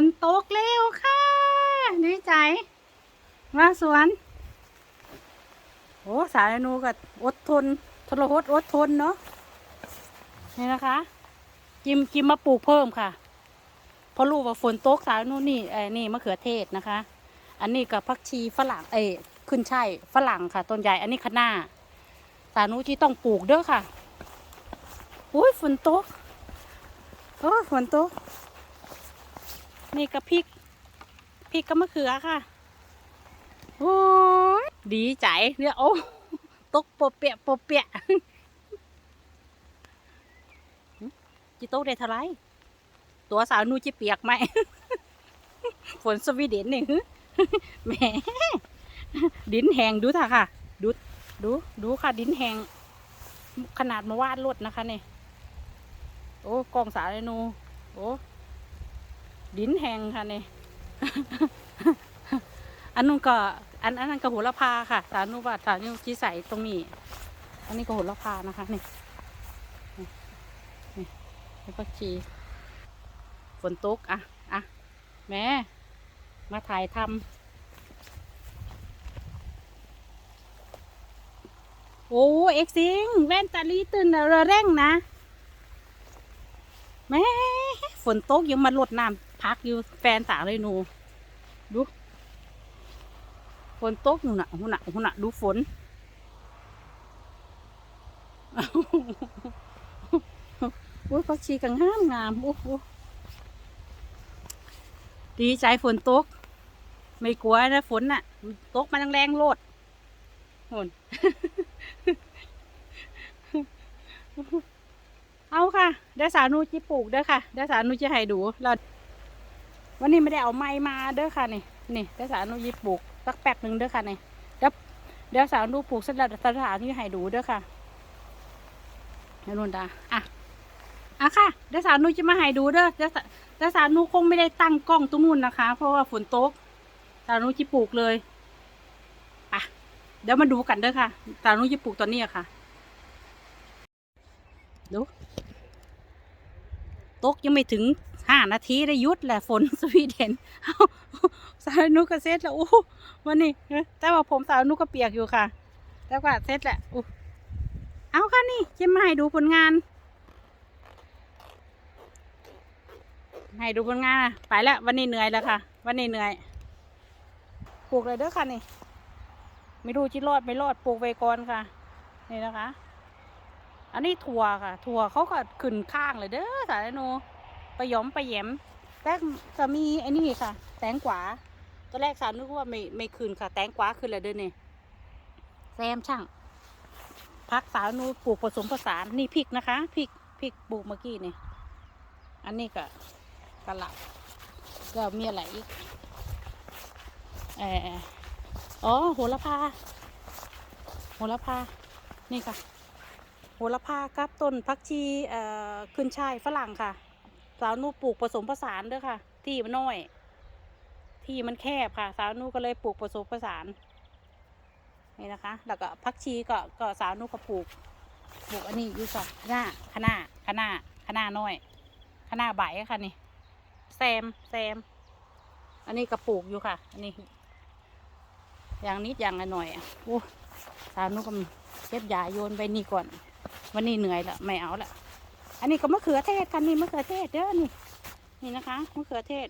นตกเร็วค่ะดีใจมาสวน โอ้สายนูกับอดทนทรหดอดทนเนาะนี่นะคะ จิมจิมมาปลูกเพิ่มค่ะ เพราะรู้ว่าฝนตกสายนูนี่ไอ้นี่มะเขือเทศนะคะ อันนี้กับผักชีฝรั่งเอ้ขึ้นใช่ายฝรั่งค่ะ ต้นใหญ่อันนี้คะน้าสานุที่ต้องปลูกเด้อค่ะอุ้ยฝนตกโอ้ฝนตก นี่กับพริกพริกกับมะเขือค่ะโอ้ยดีใจเนี่ยโอ้ตกปบเปียปบเปียจิโตกได้เท่าไรตัวสาวนูจิเปียกไหมฝนสวีเดนนี่แหมดินแหงดูท่าค่ะ ดูดูดูค่ะ ดินแหงขนาดมาวาดรถนะคะนี่โอ้กองสาวนูโอ้ ดินแหงค่ะนี่อันนู้นก็อันอันนั้นก็โหระพาค่ะ สานุว่าสานุที่ใสตรงนี้ อันนี้ก็โหระพานะคะนี่นี่นี่แล้วก็ชีฝนตกอะอะแม่มาถ่ายทำโอ้เอ็กซิงแว่นตาลีตื่นระเร่งนะแม่ฝนตกยังมาลดน้ำ พักอยู่แฟนสาวเลยหนู ดูฝนตกหนูนะหนูนะหนูนะดูฝนอุ้ยพักชีกังงามงามโอ้โหดีใจฝนตก ไม่กลัวนะฝนน่ะ ตกมาแรงๆโลดโหนเอาค่ะเดี๋ยวสาวนูจิปลูกเด้อค่ะเดี๋ยวสาวนูจะให้ดูเรา วันนี้ไม่ได้เอาไม้มาเด้อค่ะนี่นี่เดี๋ยวสาวนูจิปลูกสักแป๊บหนึ่งเด้อค่ะนี่เดี๋ยวเดี๋ยวสาวนูปลูกสลัดสถานที่ให้ดูเด้อค่ะให้นุ่นดาอะอะค่ะเดี๋ยวสาวนูจะมาให้ดูเด้อเดี๋ยวเดี๋ยวสาวนูคงไม่ได้ตั้งกล้องตรงนู้นนะคะ เพราะว่าฝนตกสาวนูจิปลูกเลยอะเดี๋ยวมาดูกันเด้อค่ะสาวนูจิปลูกตอนนี้อะค่ะดูตกยังไม่ถึง ห้านาทีได้ยุดแหละฝนสวีเดนเอาสาวนุก็เซ็ตแล้วโอ้วันนี้แต่ว่าผมสาวนุก็เปียกอยู่ค่ะ แต่ว่าเซ็ตแหละอู้เอาค่ะนี่จะมาให้ดูผลงาน ให้ดูผลงานอะไปแล้ววันนี้เหนื่อยแล้วค่ะ วันนี้เหนื่อยปลูกเลยเด้อค่ะนี่ไม่รู้จะรอดไม่รอดปลูกไว้ก่อนค่ะนี่นะคะ อันนี้ถั่วค่ะ ถั่วเขาก็ขึ้นข้างเลยเด้อสารโน ไปหยอมไปแหยมแต่จะมีไอ้นี่ค่ะ แตงกวาตอนแรกสารนึกว่าไม่ไม่ขึ้นค่ะ แตงกวาขึ้นเลยเด้อนี่แซมช่างพักสารนูปลูกผสมผสานนี่พริกนะคะพริกพริกปลูกเมื่อกี้นี่อันนี้ก็กระหล่ำก็มีอะไรอีกเอออ๋อโหระพาโหระพานี่ค่ะโหระพากับต้นพักชีเอ่อขึ้นช่ายฝรั่งค่ะ สาวนูปลูกผสมผสานเด้วยค่ะ ที่มันน้อย ที่มันแคบค่ะ สาวนูก็เลยปลูกผสมผสานนี่นะคะ แล้วก็พักชีก็ก็สาวนูก็ปลูกปลูกอันนี้อยู่ค่ะคะน้าคะน้าคะน้าคะน้าน้อยคะน้าใบค่ะนี่แซมแซม อันนี้ก็ปลูกอยู่ค่ะ อันนี้ อย่างนิดอย่างหน่อยอะโอ้สาวนูก็เก็บยาโยนไปนี่ก่อน วันนี้เหนื่อยละไม่เอาละ อันนี้ก็มะเขือเทศกันนี่มะเขือเทศเด้อนี่นี่นะคะมะเขือเทศ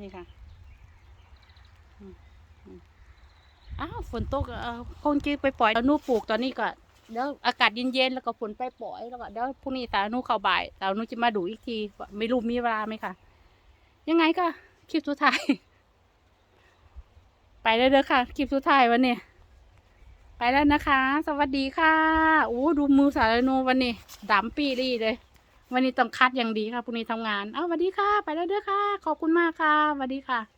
นี่ค่ะอ้าวฝนตกเออคงจะไปปล่อยตานูปลูกตอนนี้ก็เดี๋ยวอากาศเย็นๆแล้วก็ฝนไปปล่อยแล้วก็เดี๋ยวพรุ่งนี้สาวนูเข้าบ่ายสาวนูจะมาดูอีกทีไม่รู้มีเวลาไหมคะยังไงก็คลิปสุดท้าย ไปเลยเด้อค่ะ คลิปสุดท้ายวันนี้ ไปแล้วนะคะ สวัสดีค่ะโอ้ดูมือสารโนวันนี้ดำปีรีเลย วันนี้ต้องคัดอย่างดีค่ะพรุ่งนี้ทำงาน เอาสวัสดีค่ะ ไปแล้วเด้อค่ะ ขอบคุณมากค่ะสวัสดีค่ะ